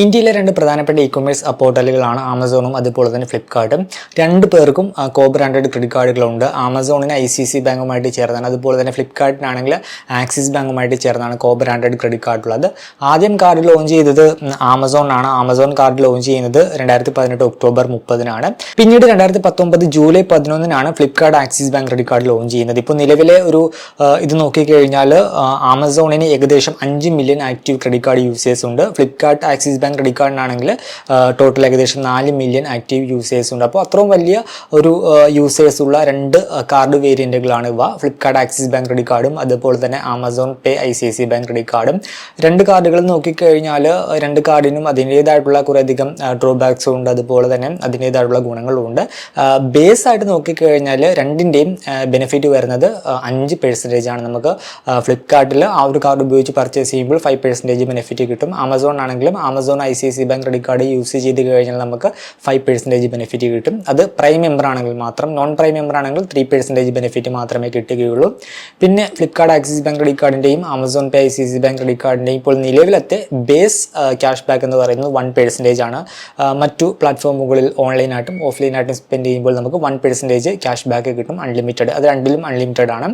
ഇന്ത്യയിലെ രണ്ട് പ്രധാനപ്പെട്ട ഇ കൊമേഴ്സ് പോർട്ടലുകളാണ് ആമസോണും അതുപോലെ തന്നെ ഫ്ലിപ്കാർട്ടും രണ്ട് പേർക്കും കോ ബ്രാൻഡഡ് ക്രെഡിറ്റ് കാർഡുകളുണ്ട് ആമസോണിന് ഐ സി സി ബാങ്കുമായിട്ട് ചേർന്നാണ്. അതുപോലെ തന്നെ ഫ്ലിപ്കാർട്ടിനാണെങ്കിൽ ആക്സിസ് ബാങ്കുമായിട്ട് ചേർന്നാണ് കോ ബ്രാൻഡഡ് ക്രെഡിറ്റ് കാർഡുള്ളത് ആദ്യം കാർഡ് ലോഞ്ച് ചെയ്തത് ആമസോണാണ് ആമസോൺ കാർഡ് ലോഞ്ച് ചെയ്യുന്നത് രണ്ടായിരത്തി പതിനെട്ട് ഒക്ടോബർ മുപ്പതിനാണ്. പിന്നീട് രണ്ടായിരത്തി പത്തൊമ്പത് July പതിനൊന്നിനാണ് Flipkart Axis Bank credit card launch ചെയ്യുന്നത്. ഇപ്പോൾ നിലവിലെ ഒരു ഇത് നോക്കിക്കഴിഞ്ഞാൽ ആമസോണിന് ഏകദേശം അഞ്ച് million active credit card users ഉണ്ട്. ഫ്ലിപ്കാർട്ട് ആക്സിസ് ബാങ്ക് ക്രെഡിറ്റ് കാർഡിനാണെങ്കിൽ ടോട്ടൽ ഏകദേശം നാല് മില്യൺ ആക്റ്റീവ് യൂസേഴ്സ് ഉണ്ട്. അപ്പോൾ അത്രയും വലിയ ഒരു യൂസേഴ്സ് ഉള്ള രണ്ട് കാർഡ് വേരിയന്റുകളാണ് ഇവ. ഫ്ലിപ്കാർട്ട് ആക്സിസ് ബാങ്ക് ക്രെഡിറ്റ് കാർഡും അതുപോലെ തന്നെ Amazon Pay I C I C bank credit കാർഡും രണ്ട് കാർഡുകൾ നോക്കിക്കഴിഞ്ഞാൽ രണ്ട് കാർഡിനും അതിന്റേതായിട്ടുള്ള കുറേയധികം ഡ്രോബാക്സും ഉണ്ട്. അതുപോലെ തന്നെ അതിന്റേതായിട്ടുള്ള ഗുണങ്ങളും ഉണ്ട്. ബേസ് ആയിട്ട് നോക്കിക്കഴിഞ്ഞാൽ രണ്ടിന്റെയും ബെനിഫിറ്റ് വരുന്നത് അഞ്ച് പെർസെന്റേജ് ആണ്. നമുക്ക് ഫ്ലിപ്കാർട്ടിൽ ആ ഒരു കാർഡ് ഉപയോഗിച്ച് പർച്ചേസ് ചെയ്യുമ്പോൾ ഫൈവ് പെർസെന്റേജ് ബെനിഫിറ്റ് കിട്ടും. ആമസോൺ ആണെങ്കിലും Amazon I C C bank credit card use ചെയ്ത് കഴിഞ്ഞാൽ നമുക്ക് ഫൈവ് പെർസെന്റേജ് ബെനിഫിറ്റ് കിട്ടും. അത് പ്രൈം മെമ്പർ ആണെങ്കിൽ മാത്രം നോൺ പ്രൈം മെമ്പർ ആണെങ്കിൽ ത്രീ പെർസെന്റേജ് ബെനിഫിറ്റ് മാത്രമേ കിട്ടുകയുള്ളൂ. പിന്നെ Flipkart Axis bank credit കാർഡിന്റെയും Amazon Pay I C C bank credit കാർഡിന്റെയും ഇപ്പോൾ നിലവിലത്തെ ബേസ് ക്യാഷ് ബാക്ക് എന്ന് പറയുന്നത് വൺ പെർസെന്റേജ് ആണ്. മറ്റു പ്ലാറ്റ്ഫോമുകളിൽ ഓൺലൈനായിട്ടും ഓഫ്ലൈനായിട്ടും സ്പെൻഡ് ചെയ്യുമ്പോൾ നമുക്ക് വൺ പെർസെന്റേജ് ക്യാഷ് ബാക്ക് കിട്ടും അൺലിമിറ്റഡ് അത് രണ്ടിലും അൺലിമിറ്റഡ് ആണ്.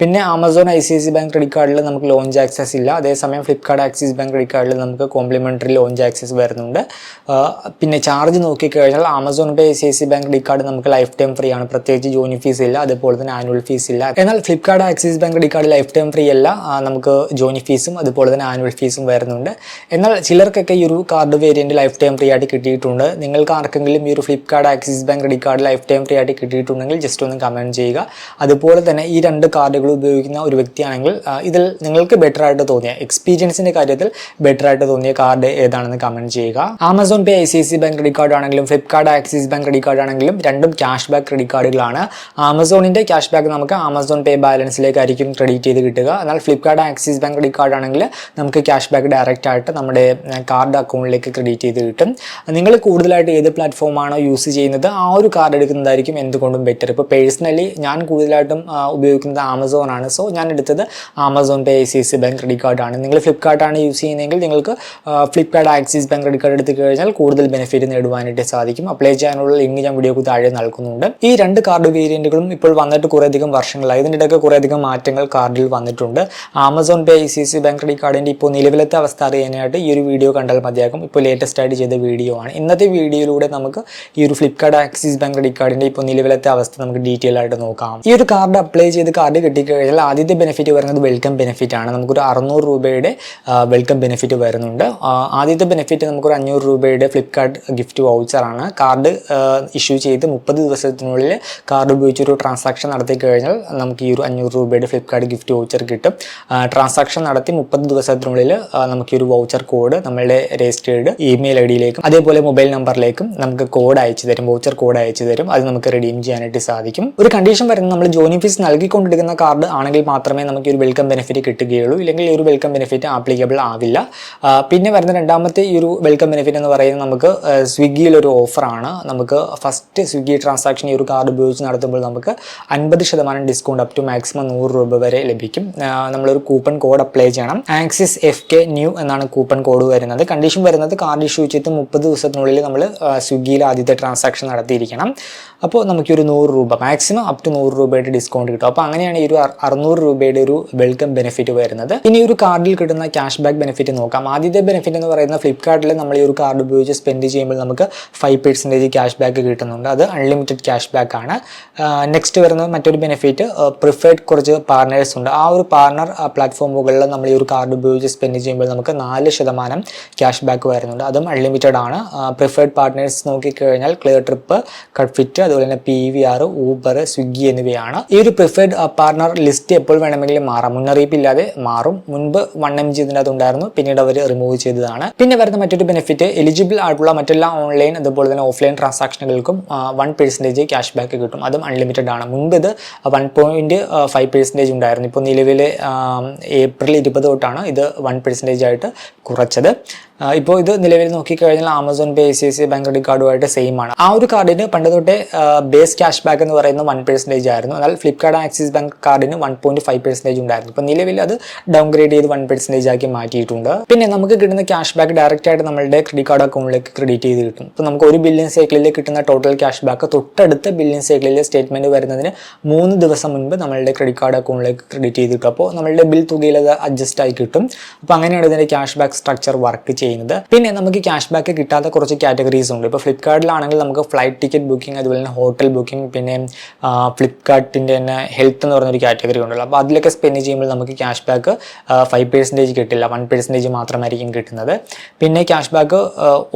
പിന്നെ Amazon I C C bank credit കാർഡിൽ നമുക്ക് ലോഞ്ച് ആക്സസ് ഇല്ല. അതേസമയം ഫ്ലിപ്കാർട്ട് ആക്സിസ് ബാങ്ക് ക്രെഡിറ്റ് കാർഡിൽ നമുക്ക് കോംപ്ലിമെന്ററി ലോഞ്ച് ആക്സസ് വരുന്നുണ്ട്. പിന്നെ ചാർജ് നോക്കിക്കഴിഞ്ഞാൽ Amazon Pay C I C bank the card നമുക്ക് ലൈഫ് ടൈം ഫ്രീ ആണ്. പ്രത്യേകിച്ച് ജോയിൻ ഫീസ് ഇല്ല അതുപോലെ തന്നെ ആനുവൽ ഫീസ് ഇല്ല. എന്നാൽ Flipkart Axis Bank the card lifetime free അല്ല നമുക്ക് ജോയിൻ ഫീസും അതുപോലെ തന്നെ ആനുവൽ ഫീസും വരുന്നുണ്ട്. എന്നാൽ ചിലർക്കൊക്കെ ഈ ഒരു card variant life time free ആയിട്ട് കിട്ടിയിട്ടുണ്ട്. നിങ്ങൾക്ക് ആർക്കെങ്കിലും ഈ ഒരു Flipkart Axis Bank the card lifetime free ആയിട്ട് കിട്ടിയിട്ടുണ്ടെങ്കിൽ ജസ്റ്റ് ഒന്ന് കമന്റ് ചെയ്യുക. അതുപോലെ തന്നെ ഈ രണ്ട് കാർഡുകൾ ഉപയോഗിക്കുന്ന ഒരു വ്യക്തിയാണെങ്കിൽ ഇതിൽ നിങ്ങൾക്ക് ബെറ്റർ ആയിട്ട് തോന്നിയ എക്സ്പീരിയൻസിന്റെ കാര്യത്തിൽ ബെറ്റർ ആയിട്ട് തോന്നിയ കാർഡ് ഏതാണെന്ന് കമന്റ് ചെയ്യുക. Amazon Pay I C C bank credit card ആണെങ്കിലും Flipkart Axis Bank credit card ആണെങ്കിലും രണ്ടും ക്യാഷ് ബാക്ക് ക്രെഡിറ്റ് കാർഡുകളാണ് ആമസോണിന്റെ ക്യാഷ് ബാക്ക് നമുക്ക് ആമസോൺ പേ ബാലൻസിലേക്കായിരിക്കും ക്രെഡിറ്റ് ചെയ്ത് കിട്ടുക. എന്നാൽ Flipkart Axis Bank credit card ആണെങ്കിൽ നമുക്ക് ക്യാഷ് ബാക്ക് ഡയറക്റ്റ് ആയിട്ട് നമ്മുടെ കാർഡ് അക്കൗണ്ടിലേക്ക് ക്രെഡിറ്റ് ചെയ്ത് കിട്ടും. നിങ്ങൾ കൂടുതലായിട്ട് ഏത് പ്ലാറ്റ്ഫോമാണോ യൂസ് ചെയ്യുന്നത് ആ ഒരു കാർഡ് എടുക്കുന്നതായിരിക്കും എന്തുകൊണ്ടും ബെറ്റർ ഇപ്പോൾ പേഴ്സണലി ഞാൻ കൂടുതലായിട്ടും ഉപയോഗിക്കുന്നത് ആമസോൺ ആണ്. സോ ഞാൻ എടുത്തത് Amazon Pay I C C bank credit കാർഡാണ് നിങ്ങൾ ഫ്ലിപ്കാർട്ടാണ് യൂസ് ചെയ്യുന്നതെങ്കിൽ നിങ്ങൾക്ക് Flipkart Axis Bank credit card എടുത്തു കഴിഞ്ഞാൽ കൂടുതൽ ബെനിഫിറ്റ് നേടുവാനായിട്ട് സാധിക്കും. അപ്ലൈ ചെയ്യാനുള്ള ലിങ്ക് ഞാൻ വീഡിയോക്ക് താഴെ നൽകുന്നുണ്ട്. ഈ രണ്ട് കാർഡ് വേരിയന്റുകളും ഇപ്പോൾ വന്നിട്ട് കുറേയധികം വർഷങ്ങളായി. ഇതിന്റെ ഇടയ്ക്ക് കുറേയധികം മാറ്റങ്ങൾ കാർഡിൽ വന്നിട്ടുണ്ട്. Amazon Pay I C C bank credit കാർഡിന്റെ ഇപ്പോൾ നിലവിലത്തെ അവസ്ഥ അറിയാനായിട്ട് ഈ ഒരു വീഡിയോ കണ്ടാൽ മതിയാകും. ഇപ്പോൾ ലേറ്റസ്റ്റ് ആയിട്ട് ചെയ്ത വീഡിയോ ആണ്. ഇന്നത്തെ വീഡിയോയിലൂടെ നമുക്ക് ഈ ഒരു ഫ്ലിപ്കാർട്ട് ആക്സിസ് ബാങ്ക് ക്രെഡിറ്റ് കാർഡിന്റെ ഇപ്പോൾ നിലവിലത്തെ അവസ്ഥ നമുക്ക് ഡീറ്റെയിൽ ആയിട്ട് നോക്കാം. ഈ ഒരു കാർഡ് അപ്ലൈ ചെയ്ത് കാർഡ് കിട്ടിക്കഴിഞ്ഞാൽ ആദ്യത്തെ ബെനിഫിറ്റ് വരുന്നത് വെൽക്കം ബെനിഫിറ്റ് ആണ്. നമുക്കൊരു അറുന്നൂറ് രൂപയുടെ വെൽക്കം ബെനിഫിറ്റ് വരുന്നുണ്ട്. ആദ്യത്തെ ബെനിഫിറ്റ് നമുക്കൊരു അഞ്ഞൂറ് രൂപയുടെ ഫ്ലിപ്കാർട്ട് ഗിഫ്റ്റ് വൗച്ചറാണ് കാർഡ് ഇഷ്യൂ ചെയ്ത് മുപ്പത് ദിവസത്തിനുള്ളിൽ കാർഡ് ഉപയോഗിച്ചൊരു ട്രാൻസാക്ഷൻ നടത്തി കഴിഞ്ഞാൽ നമുക്ക് ഈ ഒരു അഞ്ഞൂറ് രൂപയുടെ ഫ്ലിപ്കാർട്ട് ഗിഫ്റ്റ് വൗച്ചർ കിട്ടും. ട്രാൻസാക്ഷൻ നടത്തി മുപ്പത് ദിവസത്തിനുള്ളിൽ നമുക്ക് ഈ ഒരു വൗച്ചർ കോഡ് നമ്മളുടെ രജിസ്റ്റേർഡ് ഇമെയിൽ ഐ ഡിയിലേക്കും അതേപോലെ മൊബൈൽ നമ്പറിലേക്കും നമുക്ക് കോഡ് അയച്ചു തരും വൗച്ചർ കോഡ് അയച്ചു തരും. അത് നമുക്ക് റെഡീം ചെയ്യാനായിട്ട് സാധിക്കും. ഒരു കണ്ടീഷൻ വരുന്നത് നമ്മൾ ജോയിൻ ഫീസ് നൽകിക്കൊണ്ടിരിക്കുന്ന കാർഡ് ആണെങ്കിൽ മാത്രമേ നമുക്ക് ഒരു വെൽക്കം ബെനിഫിറ്റ് കിട്ടുകയുള്ളൂ. ഇല്ലെങ്കിൽ ഒരു വെൽക്കം ബെനിഫിറ്റ് ആപ്ലിക്കബിൾ ആവില്ല. പിന്നെ വരുന്ന രണ്ടാമത്തെ ഈ ഒരു വെൽക്കം ബെനിഫിറ്റ് എന്ന് പറയുന്നത് നമുക്ക് സ്വിഗ്ഗിയിൽ ഒരു ഓഫറാണ് നമുക്ക് ഫസ്റ്റ് സ്വിഗ്ഗി ട്രാൻസാക്ഷൻ ഈ ഒരു കാർഡ് ഉപയോഗിച്ച് നടത്തുമ്പോൾ നമുക്ക് അൻപത് ശതമാനം ഡിസ്കൗണ്ട് അപ് ടു മാക്സിമം നൂറ് രൂപ വരെ ലഭിക്കും. നമ്മളൊരു കൂപ്പൺ കോഡ് അപ്ലൈ ചെയ്യണം. ആക്സിസ് എഫ് കെ ന്യൂ എന്നാണ് കൂപ്പൺ കോഡ് വരുന്നത്. കണ്ടീഷൻ വരുന്നത് കാർഡ് ഇഷ്യൂ ചെയ്ത് മുപ്പത് ദിവസത്തിനുള്ളിൽ നമ്മൾ സ്വിഗ്ഗിയിൽ ആദ്യത്തെ ട്രാൻസാക്ഷൻ നടത്തിയിരിക്കണം. അപ്പോൾ നമുക്കൊരു നൂറ് രൂപ മാക്സിമം അപ് ടു നൂറ് രൂപയുടെ ഡിസ്കൗണ്ട് കിട്ടും. അപ്പോൾ അങ്ങനെയാണ് ഈ ഒരു അറ- അറുന്നൂറ് രൂപയുടെ ഒരു വെൽക്കം ബെനിഫിറ്റ് വരുന്നത്. ഇനി ഒരു കാർഡിൽ കിട്ടുന്ന ക്യാഷ് ബാക്ക് ബെനിഫിറ്റ് നോക്കാം. ആദ്യത്തെ ബെനിഫിറ്റ് എന്ന് പറയുന്നത് ഫ്ലിപ്കാർട്ടിൽ നമ്മൾ ഈ ഒരു കാർഡ് ഉപയോഗിച്ച് സ്പെൻഡ് ചെയ്യുമ്പോൾ നമുക്ക് ഫൈവ് പെർസെന്റേജ് ക്യാഷ് ബാക്ക് കിട്ടുന്നുണ്ട്. അത് അൺലിമിറ്റഡ് ക്യാഷ് ബാക്ക് ആണ്. നെക്സ്റ്റ് വരുന്ന മറ്റൊരു ബെനിഫിറ്റ് പ്രിഫേർഡ് കുറച്ച് പാർട്ണേഴ്സ് ഉണ്ട്. ആ ഒരു പാർട്ണർ പ്ലാറ്റ്ഫോമുകളിൽ നമ്മൾ ഈ ഒരു കാർഡ് ഉപയോഗിച്ച് സ്പെൻഡ് ചെയ്യുമ്പോൾ നമുക്ക് നാല് ശതമാനം ക്യാഷ് ബാക്ക് വരുന്നുണ്ട്. അതും അൺലിമിറ്റഡ് ആണ്. പ്രിഫേർഡ് പാർട്ട്നേഴ്സ് നോക്കിക്കഴിഞ്ഞാൽ ക്ലിയർ ട്രിപ്പ് കട്ട്ഫിറ്റ് അതുപോലെ തന്നെ P V R Uber Swiggy എന്നിവയാണ്. ഈ ഒരു പ്രിഫേർഡ് പാർട്ണർ ലിസ്റ്റ് എപ്പോൾ വേണമെങ്കിലും മാറാം. മുന്നറിയിപ്പില്ലാതെ മാറും. മുൻപ് വൺ എം ജി ഇതിന്റെ അതുണ്ടായിരുന്നു പിന്നീട് അവർ റിമൂവ് ചെയ്തതാണ്. പിന്നെ വരുന്ന മറ്റൊരു ബെനിഫിറ്റ് എലിജിബിൾ ആയിട്ടുള്ള മറ്റെല്ലാ ഓൺലൈൻ അതുപോലെ തന്നെ ഓഫ്ലൈൻ ട്രാൻസാക്ഷനുകൾക്കും വൺ പെർസെന്റേജ് ക്യാഷ് ബാക്ക് കിട്ടും. അതും അൺലിമിറ്റഡ് ആണ്. മുൻപ് ഇത് വൺ പോയിന്റ് ഫൈവ് പെർസെന്റേജ് ഉണ്ടായിരുന്നു. ഇപ്പോൾ നിലവിൽ ഏപ്രിൽ ഇരുപത് തൊട്ടാണ് ഇത് വൺ പെർസെന്റേജ് ആയിട്ട് കുറച്ചത്. ഇപ്പോൾ ഇത് നിലവിൽ നോക്കിക്കഴിഞ്ഞാൽ Amazon Pay I C I C bank credit കാർഡുമായിട്ട് same ആണ്. ആ ഒരു കാർഡിന് പണ്ട് തൊട്ടേ ബേസ് ക്യാഷ് ബാക്ക് എന്ന് പറയുന്നത് വൺ പെർസെന്റേജ് ആയിരുന്നു. എന്നാൽ ഫ്ലിപ്കാർട്ട് ആക്സിസ് ബാങ്ക് കാർഡിന് വൺ പോയിന്റ് ഫൈവ് പെർസെന്റേജ് ഉണ്ടായിരുന്നു. ഇപ്പോൾ നിലവിൽ അത് ഡൗൺഗ്രേഡ് ചെയ്ത് വൺ പെർസെന്റേജ് ആക്കി മാറ്റിയിട്ടുണ്ട്. പിന്നെ നമുക്ക് കിട്ടുന്ന ക്യാഷ് ബാക്ക് ഡയറക്റ്റ് ആയിട്ട് നമ്മുടെ ക്രെഡിറ്റ് കാർഡ് അക്കൗണ്ടിലേക്ക് ക്രെഡിറ്റ് ചെയ്ത് കിട്ടും. ഇപ്പോൾ നമുക്ക് ഒരു ബില്യൺ സൈക്കിളിൽ കിട്ടുന്ന ടോട്ടൽ ക്യാഷ് ബാക്ക് തൊട്ടടുത്ത ബില്യൺ സൈക്കിളിലെ സ്റ്റേറ്റ്മെന്റ് വരുന്നതിന് മൂന്ന് ദിവസം മുൻപ് നമ്മളുടെ ക്രെഡിറ്റ് കാർഡ് അക്കൗണ്ടിലേക്ക് ക്രെഡിറ്റ് ചെയ്ത് കിട്ടും. അപ്പോൾ നമ്മളുടെ ബിൽ തുകയിൽ അത് അഡ്ജസ്റ്റ് ആയി കിട്ടും. അപ്പോൾ അങ്ങനെയാണ് ഇതിന്റെ ക്യാഷ് ബാക്ക് സ്ട്രക്ചർ വർക്ക് ചെയ്യുന്നത്. പിന്നെ നമുക്ക് ക്യാഷ് ബാക്ക് കിട്ടാത്ത കുറച്ച് കാറ്റഗറീസ് ഉണ്ട്. ഇപ്പോൾ ഫ്ലിപ്കാർട്ടിലാണെങ്കിൽ നമുക്ക് ഫ്ലൈറ്റ് ടിക്കറ്റ് ബുക്കിംഗ് അതുപോലെ തന്നെ ഹോട്ടൽ ബുക്കിംഗ് പിന്നെ ഫ്ലിപ്കാർട്ടിന്റെ തന്നെ ഹെൽത്ത് എന്ന് പറഞ്ഞൊരു കാറ്റഗറി ഉണ്ടല്ലോ. അപ്പോൾ അതിലൊക്കെ സ്പെൻഡ് ചെയ്യുമ്പോൾ നമുക്ക് ക്യാഷ് ബാക്ക് ഫൈവ് പെർസെന്റേജ് കിട്ടില്ല. വൺ പെർസെന്റേജ് മാത്രമായിരിക്കും കിട്ടുന്നത്. പിന്നെ ക്യാഷ് ബാക്ക്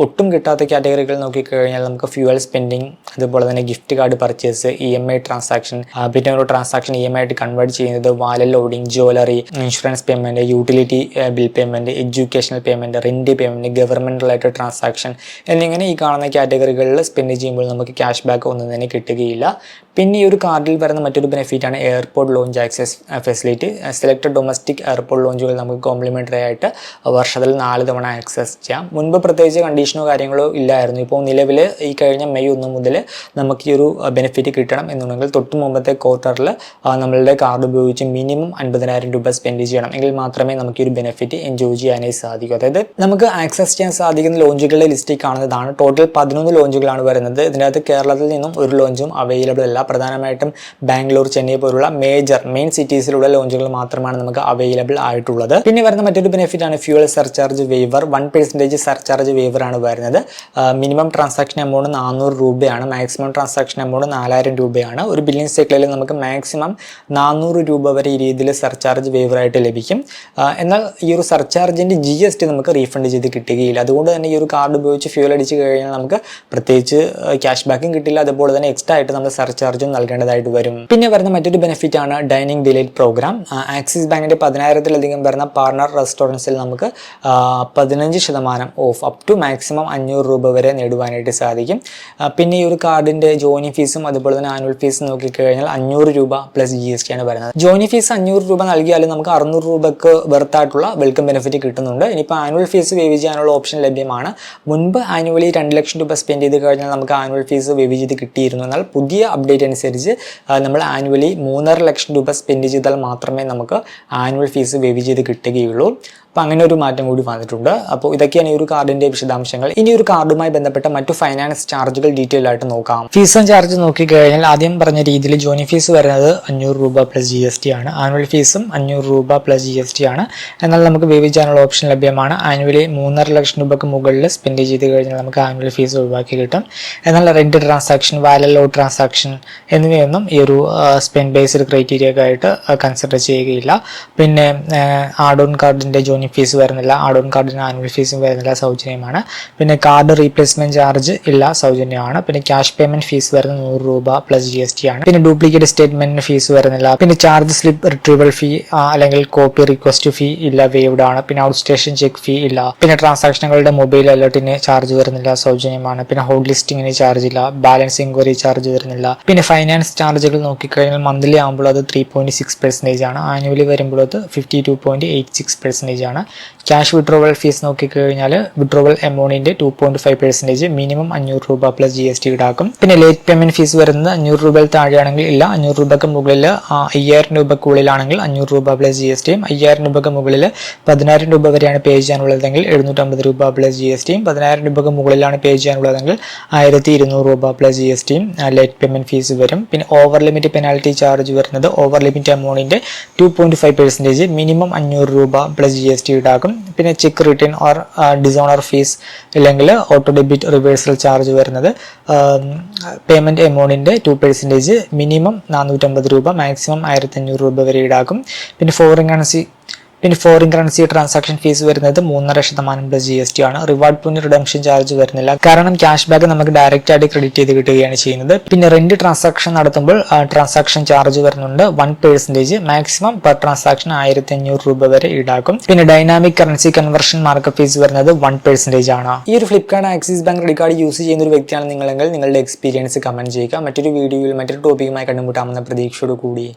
ഒട്ടും കിട്ടാത്ത കാറ്റഗറികൾ നോക്കിക്കഴിഞ്ഞാൽ നമുക്ക് ഫ്യൂവൽ സ്പെൻഡിങ് അതുപോലെ തന്നെ gift card purchase E M I transaction പിന്നെ ഒരു ട്രാൻസാക്ഷൻ ഇ എം ഐ ആയിട്ട് കൺവേർട്ട് ചെയ്യുന്നത് wallet loading jewellery insurance payment utility bill payment educational payment rent payment government related transaction എന്നിങ്ങനെ ഈ കാണുന്ന കാറ്റഗറികളിൽ സ്പെൻഡ് ചെയ്യുമ്പോൾ നമുക്ക് ക്യാഷ് ബാക്ക് ഒന്നും തന്നെ കിട്ടുകയില്ല. പിന്നെ ഈ ഒരു കാർഡിൽ വരുന്ന മറ്റൊരു ബെനിഫിറ്റാണ് airport lounge access facility selected domestic airport ലോഞ്ചുകൾ നമുക്ക് കോംപ്ലിമെന്ററി ആയിട്ട് വർഷത്തിൽ നാല് തവണ ആക്സസ് ചെയ്യാം. മുൻപ് പ്രത്യേകിച്ച് കണ്ടീഷനോ കാര്യങ്ങളോ ഇല്ലായിരുന്നു. ഇപ്പോൾ നിലവിൽ ഈ കഴിഞ്ഞ മെയ് ഒന്ന് മുതൽ നമുക്ക് ഈ ഒരു ബെനിഫിറ്റ് കിട്ടണം എന്നുണ്ടെങ്കിൽ തൊട്ട് മുമ്പത്തെ ക്വാർട്ടറിൽ നമ്മളുടെ കാർഡ് ഉപയോഗിച്ച് മിനിമം അൻപതിനായിരം രൂപ സ്പെൻഡ് ചെയ്യണം. എങ്കിൽ മാത്രമേ നമുക്ക് ഈ ഒരു ബെനിഫിറ്റ് എൻജോയ് ചെയ്യാനായി സാധിക്കൂ. അതായത് നമുക്ക് ആക്സസ് ചെയ്യാൻ സാധിക്കുന്ന ലോഞ്ചുകളുടെ ലിസ്റ്റിൽ കാണുന്നതാണ് ടോട്ടൽ പതിനൊന്ന് ലോഞ്ചുകളാണ് വരുന്നത്. ഇതിനകത്ത് കേരളത്തിൽ നിന്നും ഒരു ലോഞ്ചും അവൈലബിൾ അല്ല. പ്രധാനമായിട്ടും ബാംഗ്ലൂർ ചെന്നൈ പോലുള്ള മേജർ മെയിൻ സിറ്റീസിലുള്ള ലോഞ്ചുകൾ മാത്രമാണ് നമുക്ക് അവൈലബിൾ ആയിട്ടുള്ളത്. പിന്നെ വരുന്ന മറ്റൊരു ബെനിഫിറ്റ് ആണ് fuel surcharge waiver one percentage surcharge waiver ആണ് വരുന്നത്. മിനിമം ട്രാൻസാക്ഷൻ എമൗണ്ട് നാനൂറ് രൂപയാണ്. മാക്സിമം ട്രാൻസാക്ഷൻ എമൗണ്ട് നാലായിരം രൂപയാണ്. ഒരു ബില്യൺ സൈക്കിളിൽ നമുക്ക് മാക്സിമം നാനൂറ് രൂപ വരെ ഈ രീതിയിൽ സർചാർജ് വേവർ ആയിട്ട് ലഭിക്കും. എന്നാൽ ഈ ഒരു സർചാർജിന്റെ ജി നമുക്ക് റീഫണ്ട് ചെയ്ത് കിട്ടുകയില്ല. അതുകൊണ്ട് തന്നെ ഈ ഒരു കാർഡ് ഉപയോഗിച്ച് ഫ്യൂൽ അടിച്ച് കഴിഞ്ഞാൽ നമുക്ക് പ്രത്യേകിച്ച് ക്യാഷ് ബാക്കും കിട്ടില്ല. അതുപോലെ തന്നെ എക്സ്ട്രാ ആയിട്ട് നമ്മൾ സർചാർജും നൽകേണ്ടതായിട്ട് വരും. പിന്നെ വരുന്ന മറ്റൊരു ബെനിഫിറ്റ് ആണ് ഡൈനിങ് ഡിലൈറ്റ് പ്രോഗ്രാം ആക്സിസ് ബാങ്കിന്റെ പതിനായിരത്തിലധികം വരുന്ന പാർട്ണർ റെസ്റ്റോറന്റ്സിൽ നമുക്ക് പതിനഞ്ച് ശതമാനം ഓഫ് അപ് ടു മാക്സിമം അഞ്ഞൂറ് രൂപ വരെ നേടുവാനായിട്ട് സാധിക്കും. പിന്നെ ഈ ഒരു കാർഡിന്റെ ജോയിനിങ് ഫീസും അതുപോലെ തന്നെ ആനുവൽ ഫീസും നോക്കിക്കഴിഞ്ഞാൽ അഞ്ഞൂറ് രൂപ പ്ലസ് ജി എസ് ടി ആണ് വരുന്നത്. ജോയിനിങ് ഫീസ് അഞ്ഞൂറ് രൂപ നൽകിയാലും നമുക്ക് അറുന്നൂറ് രൂപക്ക് വെർത്തായിട്ടുള്ള വെൽക്കം ബെനിഫിറ്റ് കിട്ടുന്നുണ്ട്. ഇനിയിപ്പോൾ ആനുവൽ ഫീസ് വേവ് ചെയ്യാനുള്ള ഓപ്ഷൻ ലഭ്യമാണ്. മുൻപ് ആനുവലി രണ്ട് ലക്ഷം രൂപ സ്പെൻഡ് ചെയ്ത് കഴിഞ്ഞാൽ നമുക്ക് ആനുവൽ ഫീസ് വേവ് ചെയ്ത് കിട്ടിയിരുന്നു. എന്നാൽ പുതിയ അപ്ഡേറ്റ് അനുസരിച്ച് നമ്മൾ ആനുവലി മൂന്നര ലക്ഷം രൂപ സ്പെൻഡ് ചെയ്താൽ മാത്രമേ നമുക്ക് ആനുവൽ ഫീസ് വേവ് ചെയ്ത് കിട്ടുകയുള്ളൂ. അപ്പോൾ അങ്ങനെ ഒരു മാറ്റം കൂടി വന്നിട്ടുണ്ട്. അപ്പോൾ ഇതൊക്കെയാണ് ഈ ഒരു കാർഡിന്റെ വിശദാംശങ്ങൾ. ഇനി ഒരു കാർഡുമായി ബന്ധപ്പെട്ട മറ്റു ഫൈനാൻസ് ചാർജുകൾ ഡീറ്റെയിൽ ആയിട്ട് നോക്കാം. ഫീസ് ആൻഡ് ചാർജ് നോക്കിക്കഴിഞ്ഞാൽ ആദ്യം പറഞ്ഞ രീതിയിൽ ജോയിൻ ഫീസ് വരുന്നത് അഞ്ഞൂറ് രൂപ പ്ലസ് ജി എസ് ടി ആണ്. ആനുവൽ ഫീസും അഞ്ഞൂറ് രൂപ പ്ലസ് ജി എസ് ടി ആണ്. എന്നാൽ നമുക്ക് വേവ് ചെയ്യാനുള്ള ഓപ്ഷൻ ലഭ്യമാണ്. ആനുവലി മൂന്നര ലക്ഷം രൂപക്ക് മുകളിൽ സ്പെൻഡ് ചെയ്ത് കഴിഞ്ഞാൽ നമുക്ക് ആനുവൽ ഫീസ് ഒഴിവാക്കി കിട്ടും. എന്നാൽ റെഡ് ട്രാൻസാക്ഷൻ വാലലോ ട്രാൻസാക്ഷൻ എന്നിവയൊന്നും ഈ ഒരു സ്പെൻഡ് ബേസ്ഡ് ക്രൈറ്റീരിയ ആയിട്ട് കൺസിഡർ ചെയ്യുകയില്ല. പിന്നെ ആഡ് ഓൺ കാർഡിന്റെ ജോയിനിങ് ഫീസ് വരുന്നില്ല ആഡ് ഓൺ കാർഡിന് ആനുവൽ ഫീസും വരുന്നില്ല സൗജന്യമാണ്. പിന്നെ കാർഡ് റീപ്ലേസ്മെന്റ് ചാർജ് ഇല്ല സൗജന്യമാണ്. പിന്നെ ക്യാഷ് പേയ്മെന്റ് ഫീസ് വരുന്നത് നൂറ് രൂപ പ്ലസ് ജി എസ് ടി ആണ്. പിന്നെ ഡ്യൂപ്ലിക്കേറ്റ് സ്റ്റേറ്റ്മെന്റിന് ഫീസ് വരുന്നില്ല. പിന്നെ ചാർജ് സ്ലിപ്പ് റിട്രീവൽ ഫീ അല്ലെങ്കിൽ കോപ്പി റിക്വസ്റ്റ് ഫീ ഇല്ല വേവ്ഡ് ആണ്. പിന്നെ ഔട്ട് സ്റ്റേഷൻ ചെക്ക് ഫീ ഇല്ല. പിന്നെ ട്രാൻസാക്ഷനുകളുടെ മൊബൈൽ അലേർട്ടിന് ചാർജ് വരുന്നില്ല സൗജന്യമാണ്. പിന്നെ ഹോട്ട് ലിസ്റ്റിങ്ങിന് ചാർജ് ഇല്ല ബാലൻസ് ഇൻക്വയറി ചാർജ് വരുന്നില്ല. പിന്നെ ഫൈനാൻസ് ചാർജുകൾ നോക്കിക്കഴിഞ്ഞാൽ മന്ത്ലി ആകുമ്പോൾ അത് ത്രീ പോയിന്റ് സിക്സ് പെർസെന്റേജ് ആണ്. ആനുവലി വരുമ്പോൾ അത് fifty two point eight six percentage ആണ്. ക്യാഷ് വിഡ്രോവൽ ഫീസ് നോക്കിക്കഴിഞ്ഞാൽ withdrawal എമൗണ്ടിന്റെ two point five percentage minimum അഞ്ഞൂറ് രൂപ പ്ലസ് ജി എസ് ടി ഈടാക്കും. പിന്നെ ലേറ്റ് പേയ്മെന്റ് ഫീസ് വരുന്നത് അഞ്ഞൂറ് രൂപയിൽ താഴെയാണെങ്കിൽ ഇല്ല. അഞ്ഞൂറ് രൂപയ്ക്ക് മുകളിൽ അയ്യായിരം രൂപക്കുള്ളിലാണെങ്കിൽ അഞ്ഞൂറ് രൂപ പ്ലസ് ജി എസ് ടിയും അയ്യായിരം രൂപയ്ക്ക് മുകളിൽ പതിനായിരം രൂപ വരെയാണ് പേ ചെയ്യാനുള്ളതെങ്കിൽ എഴുന്നൂറ്റമ്പത് രൂപ പ്ലസ് ജി എസ് ടിയും പതിനായിരം രൂപയ്ക്ക് മുകളിലാണ് പേ ചെയ്യാനുള്ളതെങ്കിൽ ആയിരത്തി ഇരുന്നൂറ് രൂപ പ്ലസ് ജി എസ് ടിയും ലേറ്റ് പേയ്മെന്റ് ഫീസ് വരും. പിന്നെ ഓവർ ലിമിറ്റ് പെനാൽറ്റി ചാർജ് വരുന്നത് over limit എമൗണ്ടിന്റെ two point five percentage minimum അഞ്ഞൂറ് രൂപ പ്ലസ് ജി എസ് ടി ഈടാക്കും പിന്നെ cheque return or dishonour fees അല്ലെങ്കിൽ ഓട്ടോ ഡെബിറ്റ് റിവേഴ്സൽ ചാർജ് വരുന്നത് പേയ്മെന്റ് എമൗണ്ടിന്റെ ടു പെർസെന്റേജ് മിനിമം നാനൂറ്റമ്പത് രൂപ മാക്സിമം ആയിരത്തി അഞ്ഞൂറ് രൂപ വരെ ഈടാക്കും. പിന്നെ ഫോറിൻ കറൻസി പിന്നെ ഫോറിൻ കറൻസി ട്രാൻസാക്ഷൻ ഫീസ് വരുന്നത് മൂന്നര ശതമാനം പ്ലസ് ജി എസ് ടി ആണ്. റിവാർഡ് പോയിന്റ് റിഡംഷൻ ചാർജ് വരുന്നില്ല. കാരണം ക്യാഷ് ബാക്ക് നമുക്ക് ഡയറക്റ്റ് ആയിട്ട് ക്രെഡിറ്റ് ചെയ്ത് കിട്ടുകയാണ് ചെയ്യുന്നത്. പിന്നെ റെന്റ് ട്രാൻസാക്ഷൻ നടത്തുമ്പോൾ ട്രാൻസാക്ഷൻ ചാർജ് വരുന്നുണ്ട്. One percentage maximum per transaction ആയിരത്തി അഞ്ഞൂറ് രൂപ വരെ ഈടാക്കും. പിന്നെ dynamic currency conversion mark fees വരുന്നത് വൺ പെർസെന്റേജ് ആണ്. ഈ ഒരു Flipkart Axis bank credit card use ചെയ്യുന്ന ഒരു വ്യക്തിയാണ് നിങ്ങളെങ്കിൽ നിങ്ങളുടെ എക്സ്പീരിയൻസ് കമന്റ് ചെയ്യുക. മറ്റൊരു വീഡിയോയിൽ മറ്റൊരു ടോപ്പിക്കുമായി കണ്ടുമുട്ടാമെന്ന പ്രതീക്ഷയോട് കൂടി